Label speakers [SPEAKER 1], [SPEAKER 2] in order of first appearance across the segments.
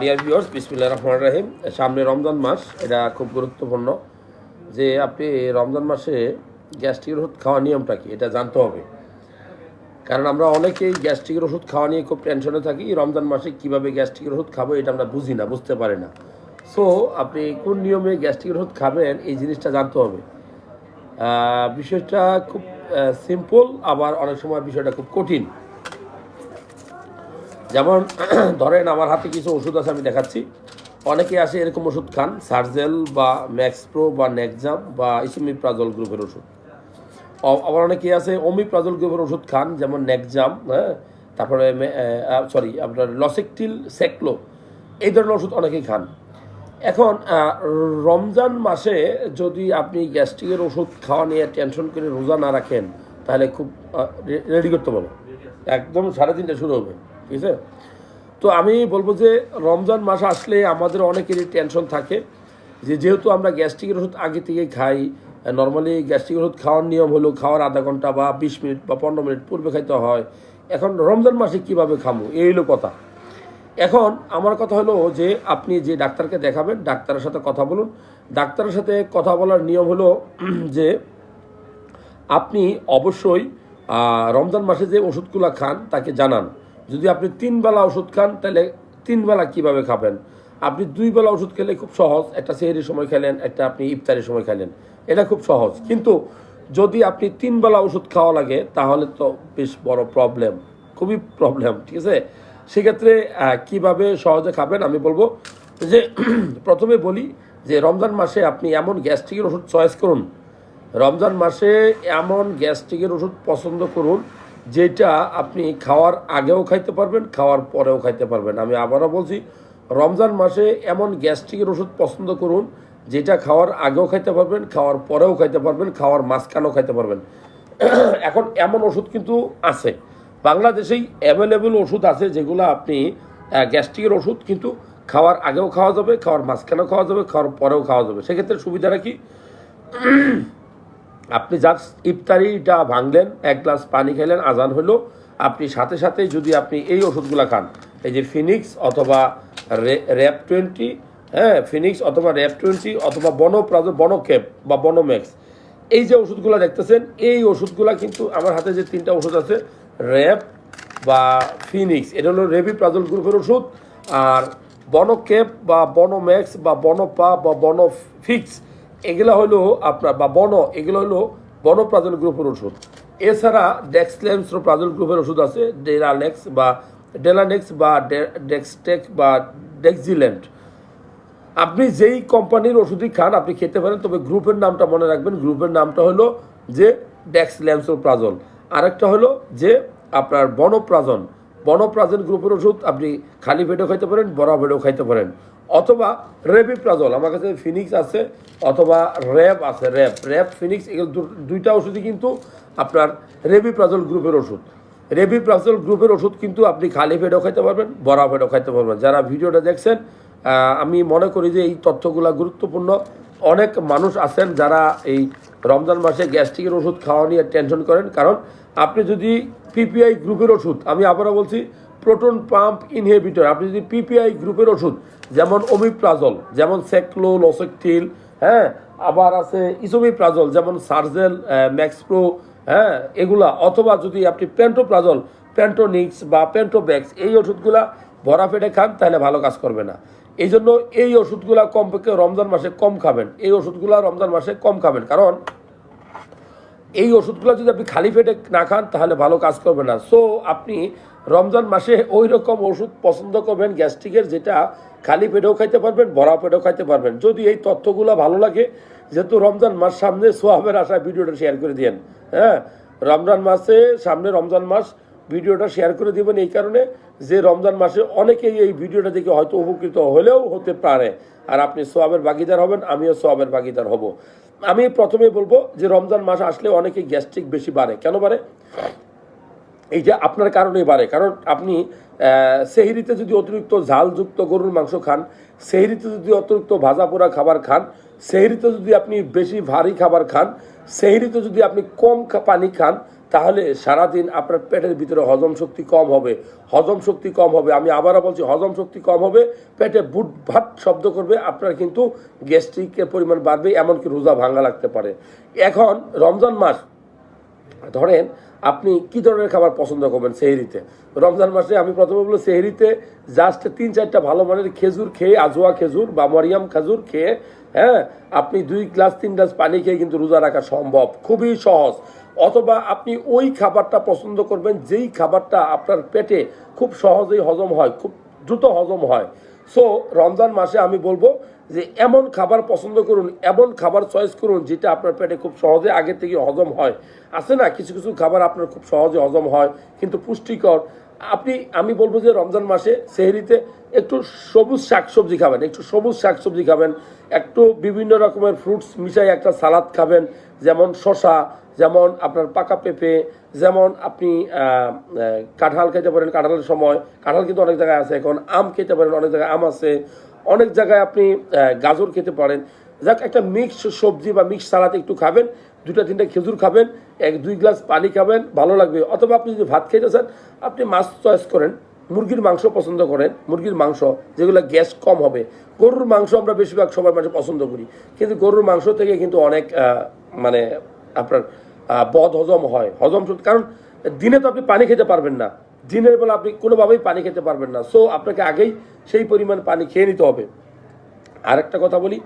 [SPEAKER 1] Dear viewers বিসমিল্লাহ রহমান রাহিম। সামনে রমজান মাস, এটা খুব গুরুত্বপূর্ণ যে আপনি রমজান মাসে গ্যাস্ট্রিকের ওষুধ খাওয়ার নিয়মটা কি? এটা জানতে হবে। কারণ আমরা অনেকেই গ্যাস্ট্রিকের ওষুধ খাওয়া নিয়ে খুব টেনশনে থাকি, রমজান মাসে কীভাবে গ্যাস্ট্রিকের ওষুধ খাব এটা আমরা বুঝি না, বুঝতে পারি না। সো আপনি কোন নিয়মে গ্যাস্ট্রিকের ওষুধ খাবেন, এই জিনিসটা জানতে হবে। বিষয়টা খুব সিম্পল আবার অনেক সময় বিষয়টা খুব কঠিন। যেমন, ধরেন আমার হাতে কিছু ওষুধ আছে, আমি দেখাচ্ছি। অনেকে আসে এরকম ওষুধ খান সার্জেল বা ম্যাক্সপ্রো বা নেকজাম বা ইসিমিপ্রাজল গ্রুপের ওষুধ। আবার অনেকে আছে অমিপ্রাজল গ্রুপের ওষুধ খান, যেমন নেকজাম হ্যাঁ? তারপরে সরি আপনার লসেকটিল সেকলো এই ধরনের ওষুধ অনেকেই খান। এখন রমজান মাসে যদি আপনি গ্যাস্ট্রিকের ওষুধ খাওয়া নিয়ে টেনশন করে রোজা না রাখেন, তাহলে খুব রেডি করতে পারব। একদম সাড়ে তিনটে শুরু হবে। ঠিক আছে? তো আমি বলব যে রমজান মাস আসলে আমাদের অনেকেরই টেনশন থাকে যে যেহেতু আমরা গ্যাস্ট্রিকের ওষুধ আগে থেকে খাই নর্মালি গ্যাস্ট্রিকের ওষুধ খাওয়ার নিয়ম হলো খাওয়ার আধা ঘণ্টা বা বিশ মিনিট বা পনেরো মিনিট পূর্বে খাইতে হয়। এখন রমজান মাসে কীভাবে খামো? এই হলো কথা। এখন আমার কথা হলো যে আপনি যে ডাক্তারকে দেখাবেন, ডাক্তারের সাথে কথা বলুন। ডাক্তারের সাথে কথা বলার নিয়ম হলো যে আপনি অবশ্যই রমজান মাসে যে ওষুধগুলো খান, তাকে জানান। যদি আপনি তিন বেলা ওষুধ খান, তাহলে তিন বেলা কীভাবে খাবেন? আপনি দুই বেলা ওষুধ খেলে খুব সহজ। একটা সেহরির সময় খেলেন, একটা আপনি ইফতারের সময় খেলেন। এটা খুব সহজ। কিন্তু যদি আপনি তিন বেলা ওষুধ খাওয়া লাগে, তাহলে তো বেশ বড় প্রবলেম খুবই প্রবলেম ঠিক আছে? সেক্ষেত্রে কীভাবে সহজে খাবেন আমি বলব যে, প্রথমে বলি যে, রমজান মাসে আপনি এমন গ্যাস্ট্রিকের ওষুধ চয়েস করুন। রমজান মাসে এমন গ্যাস্ট্রিকের ওষুধ পছন্দ করুন যেটা আপনি খাওয়ার আগেও খাইতে পারবেন, খাওয়ার পরেও খাইতে পারবেন। আমি আবারও বলছি, রমজান মাসে এমন গ্যাস্ট্রিকের ওষুধ পছন্দ করুন, যেটা খাওয়ার আগেও খাইতে পারবেন, খাওয়ার পরেও খাইতে পারবেন, খাওয়ার মাঝখানেও খাইতে পারবেন। এখন এমন ওষুধ কিন্তু আছে। বাংলাদেশেই অ্যাভেলেবল ওষুধ আছে যেগুলো আপনি গ্যাস্ট্রিকের ওষুধ কিন্তু খাওয়ার আগেও খাওয়া যাবে, খাওয়ার মাঝখানেও খাওয়া যাবে, খাওয়ার পরেও খাওয়া যাবে। সেক্ষেত্রে সুবিধাটা কি? আপনি জাস্ট ইফতারিটা ভাঙলেন, এক গ্লাস পানি খেলেন, আজান হলো। আপনি সাথে সাথে যদি আপনি এই ওষুধগুলো খান, এই যে ফিনিক্স অথবা র্যাপ টোয়েন্টি হ্যাঁ ফিনিক্স অথবা র্যাপ টোয়েন্টি অথবা বনপ্রাজ বনক্যাপ বা বনোম্যাক্স এই যে ওষুধগুলো দেখতেছেন, এই ওষুধগুলো কিন্তু আমার হাতে যে তিনটা ওষুধ আছে র্যাপ বা ফিনিক্স এটা হলো রেভি প্রাজল গ্রুপের ওষুধ, আর বনক্যাপ বা বনোম্যাক্স বা বনপা বা বনফিক্স এগুলো হলো আপনার, বা বন, এগুলো হলো বনপ্রাজল গ্রুপের ওষুধ। এছাড়া ডেক্সলেন্স প্রাজল গ্রুপের ওষুধ আছে, ডেলানেক্স বা ডেলানেক্স বা ডেক্সটেক বা ডেক্সিল্যান্ড আপনি যেই কোম্পানির ওষুধই খান, আপনি খেতে পারেন, তবে গ্রুপের নামটা মনে রাখবেন। গ্রুপের নামটা হলো যে ডেক্স প্রাজল আরেকটা হলো যে আপনার বনপ্রাজন। বনপ্রাজন গ্রুপের ওষুধ, আপনি খালি পেটেও খাইতে পারেন, বড়া পেটেও খাইতে পারেন। অথবা রেবিপ্রাজল আমার কাছে ফিনিক্স আছে, অথবা র্যাব আছে, র্যাব র্যাব, ফিনিক্স, এগুলো দুইটা ওষুধই কিন্তু আপনার রেবিপ্রাজল গ্রুপের ওষুধ। রেবিপ্রাজল গ্রুপের ওষুধ কিন্তু আপনি খালি পেটেও খাইতে পারবেন, বড়া পেটেও খাইতে পারবেন। যারা ভিডিওটা দেখছেন আমি মনে করি যে এই তথ্যগুলো গুরুত্বপূর্ণ। অনেক মানুষ আছেন যারা এই রমজান মাসে গ্যাস্ট্রিকের ওষুধ খাওয়া নিয়ে টেনশন করেন। কারণ আপনি যদি পিপিআই গ্রুপের ওষুধ, আমি আবারও বলছি প্রোটন পাম্প ইনহেবিটর আপনি যদি পিপিআই গ্রুপের ওষুধ, যেমন ওমিপ্রাজল যেমন সেকলো লসেকটিল হ্যাঁ আবার আছে ইসোমিপ্রাজল যেমন সার্জেল ম্যাক্সপ্রো হ্যাঁ এগুলা, অথবা যদি আপনি পেন্টোপ্রাজল প্যান্টোনিক্স বা পেন্টোব্যাক্স এই ওষুধগুলা ভরা পেটে খান, তাহলে ভালো কাজ করবে না। এই জন্য এই ওষুধগুলা কমপক্ষে রমজান মাসে কম খাবেন। এই ওষুধগুলা রমজান মাসে কম খাবেন। কারণ এই ওষুধগুলো যদি আপনি খালি পেটে না খান, তাহলে ভালো কাজ করবে না। সো আপনি রমজান মাসে ওই রকম ওষুধ পছন্দ করবেন, গ্যাস্ট্রিকের যেটা খালি পেটেও খাইতে পারবেন ভরা পেটেও খাইতে পারবেন। যদি এই তথ্যগুলো ভালো লাগে, যেহেতু রমজান মাস সামনে সোহাবের আশায় ভিডিওটা শেয়ার করে দিয়েন। হ্যাঁ রমজান মাসে সামনে রমজান মাস ভিডিওটা শেয়ার করে দিবেন এই কারণে যে রমজান মাসে অনেকেই এই ভিডিওটা দেখে হয়তো উপকৃত হলেও হতে পারে। আর আপনি সোয়াবের বাগিদার হবেন, আমিও সোয়াবের বাগিদার হব। আমি প্রথমে বলব যে রমজান মাস আসলে অনেকে গ্যাস্ট্রিক বেশি বাড়ে। কেন বাড়ে? এই যে আপনার কারণেই বাড়ে। কারণ আপনি সেহরিতে যদি অতিরিক্ত ঝালযুক্ত গরুর মাংস খান, সেহরিতে যদি অতিরিক্ত ভাজা পোড়া খাবার খান সেহরিতে যদি আপনি বেশি ভারী খাবার খান, সেহরিতে যদি আপনি কম পানি খান, তাহলে সারাদিন আপনার পেটের ভিতরে হজম শক্তি কম হবে। হজম শক্তি কম হবে। আমি আবারও বলছি, হজম শক্তি কম হবে। পেটে বুট ভাট শব্দ করবে, আপনার কিন্তু গ্যাস্ট্রিকের পরিমাণ বাড়বে, এমনকি রোজা ভাঙা লাগতে পারে। এখন রমজান মাস, ধরেন আপনি কি ধরনের খাবার পছন্দ করবেন সেহরিতে? রমজান মাসে আমি প্রথমে বলব সেহরিতে জাস্ট তিন চারটা ভালো মানের খেজুর খেয়ে, আজোয়া খেজুর বা মরিয়াম খেজুর খেয়ে হ্যাঁ আপনি দুই গ্লাস, তিন গ্লাস পানি খেয়ে কিন্তু রোজা রাখা সম্ভব। খুবই সহজ। অথবা আপনি ওই খাবারটা পছন্দ করবেন যেই খাবারটা আপনার পেটে খুব সহজেই হজম হয়, খুব দ্রুত হজম হয়। সো রমজান মাসে আমি বলব যে এমন খাবার পছন্দ করুন, এমন খাবার চয়েস করুন, যেটা আপনার পেটে খুব সহজে আগে থেকে হজম হয়। আছে না, কিছু কিছু খাবার আপনার খুব সহজে হজম হয়, কিন্তু পুষ্টিকর। আপনি, আমি বলব যে রমজান মাসে সেহরিতে একটু সবুজ শাকসবজি খাবেন, একটু সবুজ শাকসবজি খাবেন, একটু বিভিন্ন রকমের ফ্রুটস মিশাই একটা সালাদ খাবেন, যেমন শশা যেমন আপনার পাকা পেঁপে, যেমন আপনি কাঁঠাল খেতে পারেন কাঁঠালের সময়, কাঁঠাল কিন্তু অনেক জায়গায় আছে এখন, আম খেতে পারেন অনেক জায়গায়, আম আছে, অনেক জায়গায় আপনি গাজর খেতে পারেন। যাক, একটা মিক্স সবজি বা মিক্স সালাদ একটু খাবেন দুটা, তিনটা খেজুর খাবেন, এক, দুই গ্লাস পানি খাবেন, ভালো লাগবে। অথবা আপনি যদি ভাত খেতে চান আপনি মাছ চয়েস করেন, মুরগির মাংস পছন্দ করেন, মুরগির মাংস, যেগুলো গ্যাস কম হবে। গরুর মাংস আমরা বেশিরভাগ সবাই মাঝে পছন্দ করি। কিন্তু গরুর মাংস থেকে কিন্তু অনেক মানে আপনার বদ হজম হয়। হজম কারণ দিনে তো আপনি পানি খেতে পারবেন না। দিনের বেলা আপনি কোনোভাবেই পানি খেতে পারবেন না। সো আপনাকে আগেই সেই পরিমাণ পানি খেয়ে নিতে হবে। আরেকটা কথা বলি,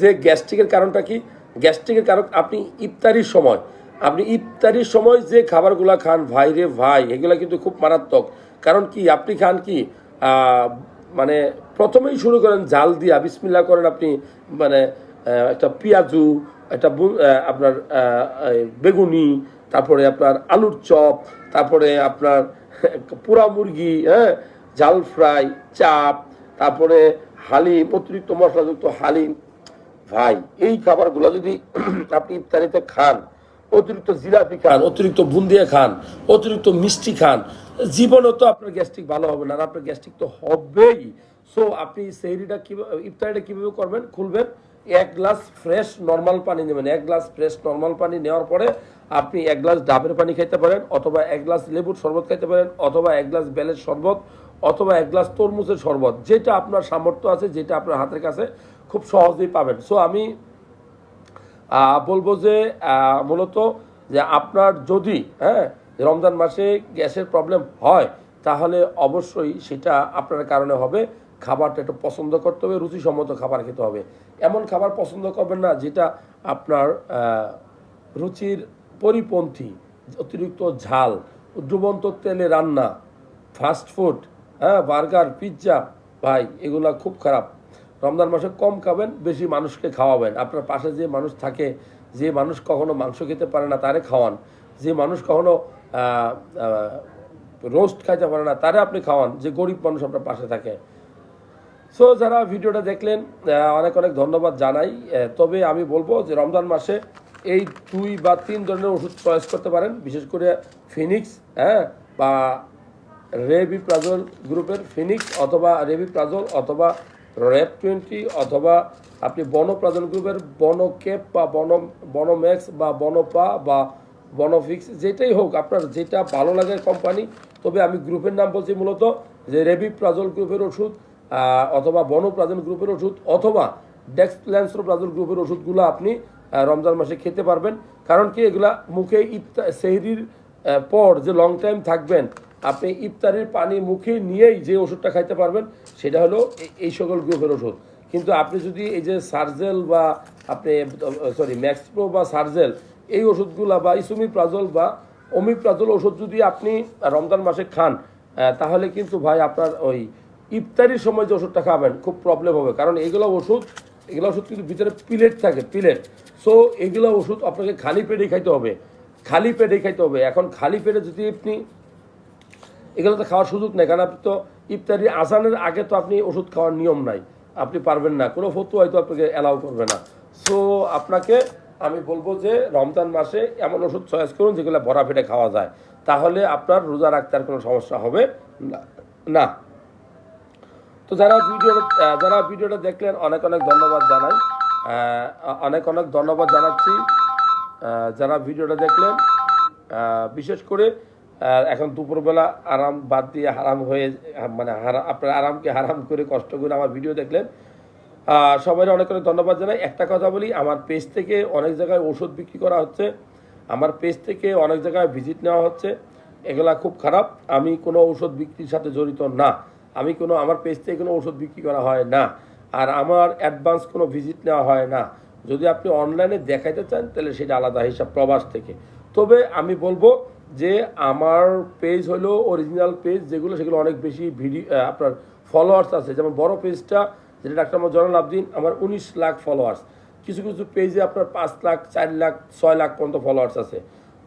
[SPEAKER 1] যে গ্যাস্ট্রিকের কারণটা কি? গ্যাস্ট্রিকের কারণ আপনি ইফতারির সময়, আপনি ইফতারির সময় যে খাবারগুলা খান, ভাই রে ভাই, এগুলা কিন্তু খুব মারাত্মক। কারণ কি, আপনি খান কি মানে প্রথমেই শুরু করেন জাল দিয়া বিসমিল্লা করেন আপনি মানে একটা পেঁয়াজু, একটা আপনার বেগুনি, তারপরে আপনার আলুর চপ, তারপরে আপনার পোড়া মুরগি হ্যাঁ জাল ফ্রাই, চাপ, তারপরে হালিম, অতিরিক্ত মশলাযুক্ত হালিম ভাই, এই খাবারগুলো যদি আপনি ইফতারিতে খান, অতিরিক্ত জিলাপি খান, অতিরিক্ত বুন্দিয়া খান, অতিরিক্ত মিষ্টি খান জীবনে তো আপনার গ্যাস্ট্রিক ভালো হবে না আপনার গ্যাস্ট্রিক তো হবেই। সো আপনি সেহরিটা কীভাবে ইফতারিটা কীভাবে করবেন? খুলবেন, এক গ্লাস ফ্রেশ নর্মাল পানি নেবেন। এক গ্লাস ফ্রেশ নর্মাল পানি নেওয়ার পরে আপনি এক গ্লাস ডাবের পানি খেতে পারেন, অথবা এক গ্লাস লেবুর শরবত খেতে পারেন, অথবা এক গ্লাস বেলের শরবত, অথবা এক গ্লাস তরমুজের শরবত, যেটা আপনার সামর্থ্য আছে, যেটা আপনার হাতের কাছে খুব সহজেই পাবেন। সো আমি বলব যে মূলত যে আপনার যদি হ্যাঁ রমজান মাসে গ্যাসের প্রবলেম হয়, তাহলে অবশ্যই সেটা আপনার কারণে হবে। খাবারটা একটু পছন্দ করতে হবে, রুচিসম্মত খাবার খেতে হবে। এমন খাবার পছন্দ করবেন না, যেটা আপনার রুচির পরিপন্থী, অতিরিক্ত ঝাল, ডুবন্ত তেলে রান্না ফাস্ট ফুড হ্যাঁ বার্গার, পিৎজা, ভাই, এগুলা খুব খারাপ। রমজান মাসে কম খাবেন, বেশি মানুষকে খাওয়াবেন। আপনার পাশে যে মানুষ থাকে, যে মানুষ কখনো মাংস খেতে পারে না, তারে খাওয়ান। যে মানুষ কখনো রোস্ট খাইতে পারে না, তারে আপনি খাওয়ান। যে গরিব মানুষ আপনার পাশে থাকে। সো যারা ভিডিওটা দেখলেন অনেক অনেক ধন্যবাদ জানাই। তবে আমি বলব যে রমজান মাসে এই দুই বা তিন ধরনের ওষুধ চয়েস করতে পারেন। বিশেষ করে ফিনিক্স হ্যাঁ বা রেবি প্রাজল গ্রুপের ফিনিক্স অথবা রেবি প্রাজল অথবা র্যাপ টোয়েন্টি অথবা আপনি বনপ্রাজল গ্রুপের বনকেপ বা বন বনম্যাক্স বা বনপা বা বনফিক্স যেটাই হোক আপনার যেটা ভালো লাগে কোম্পানি, তবে আমি গ্রুপের নাম বলছি মূলত যে রেবি প্রাজল গ্রুপের ওষুধ অথবা বনপ্রাজন গ্রুপের ওষুধ, অথবা ডেক্সপ্ল্যান্সো প্রাজল গ্রুপের ওষুধগুলো আপনি রমজান মাসে খেতে পারবেন। কারণ কি এগুলা মুখে ইফতা, সেহরির পর যে লং টাইম থাকবেন আপনি ইফতারির পানি মুখে নিয়েই যে ওষুধটা খাইতে পারবেন, সেটা হলো এই- সকল গ্রুপের ওষুধ। কিন্তু আপনি যদি এই যে সার্জেল বা আপনি সরি ম্যাক্সপ্রো বা সার্জেল এই ওষুধগুলা বা ইসুমি প্রাজল বা অমিপ্রাজল ওষুধ যদি আপনি রমজান মাসে খান তাহলে কিন্তু ভাই আপনার ওই ইফতারির সময় যে ওষুধটা খাবেন খুব প্রবলেম হবে। কারণ এগুলো ওষুধ এগুলো ওষুধ কিন্তু ভিতরে পিলেট থাকে পিলেট সো এগুলো ওষুধ আপনাকে খালি পেটেই খাইতে হবে। খালি পেটেই খাইতে হবে। এখন খালি পেটে যদি আপনি এগুলো তো খাওয়ার সুযোগ নেই, কারণ আপনি তো ইফতারি আসানের আগে তো আপনি ওষুধ খাওয়ার নিয়ম নাই, আপনি পারবেন না। কোনো ফতু হয়তো আপনাকে অ্যালাউ করবে না। সো আপনাকে আমি বলব যে, রমজান মাসে এমন ওষুধ চয়েস করুন যেগুলো ভরা পেটে খাওয়া যায়। তাহলে আপনার রোজা রাখতে আর কোনো সমস্যা হবে না- তো যারা ভিডিও যারা ভিডিওটা দেখলেন, অনেক অনেক ধন্যবাদ জানাই। অনেক অনেক ধন্যবাদ জানাচ্ছি। যারা ভিডিওটা দেখলেন বিশেষ করে এখন দুপুরবেলা আরাম বাদ দিয়ে হারাম হয়ে মানে আপনার আরামকে হারাম করে কষ্ট করে আমার ভিডিও দেখলেন। সবাই অনেক অনেক ধন্যবাদ জানাই। একটা কথা বলি, আমার পেজ থেকে অনেক জায়গায় ওষুধ বিক্রি করা হচ্ছে। আমার পেজ থেকে অনেক জায়গায় ভিজিট নেওয়া হচ্ছে। এগুলা খুব খারাপ। আমি কোনো ঔষধ বিক্রির সাথে জড়িত না। আমি কোনো, আমার পেজ থেকে কোনো ওষুধ বিক্রি করা হয় না। আর আমার অ্যাডভান্স কোনো ভিজিট নেওয়া হয় না। যদি আপনি অনলাইনে দেখাইতে চান, তাহলে সেটা আলাদা হিসাব প্রবাস থেকে। তবে আমি বলব যে আমার পেজ হলো অরিজিনাল পেজ যেগুলো সেগুলো অনেক বেশি ভিডিও আপনার ফলোয়ার্স আছে। যেমন বড় পেজটা যেটা ডাক্তার মোহাম্মদ জয়নাল আবদিন, আমার উনিশ লাখ ফলোয়ার্স কিছু কিছু পেজে আপনার পাঁচ লাখ, চার লাখ, ছয় লাখ পর্যন্ত ফলোয়ার্স আছে।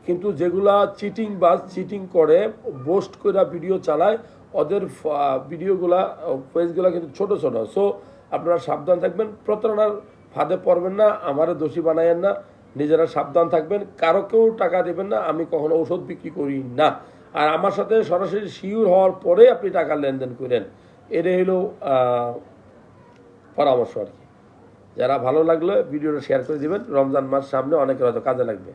[SPEAKER 1] কিন্তু যেগুলা চিটিং বা চিটিং করে বোস্ট করে ভিডিও চালায়, ওদের ভিডিওগুলা পেজগুলা কিন্তু ছোট ছোট। সো আপনারা সাবধান থাকবেন, প্রতারণার ফাঁদে পড়বেন না, আমারে দোষী বানায়েন না। নিজেরা সাবধান থাকবেন, কারও কেউ টাকা দেবেন না, আমি কখনো ঔষধ বিক্রি করি না। আর আমার সাথে সরাসরি শিওর হওয়ার পরে আপনি টাকা লেনদেন করেন। এটা হলো পরামর্শ আর কি। যারা ভালো লাগল ভিডিওটা শেয়ার করে দেবেন। রমজান মাস সামনে অনেকের হয়তো কাজে লাগবে।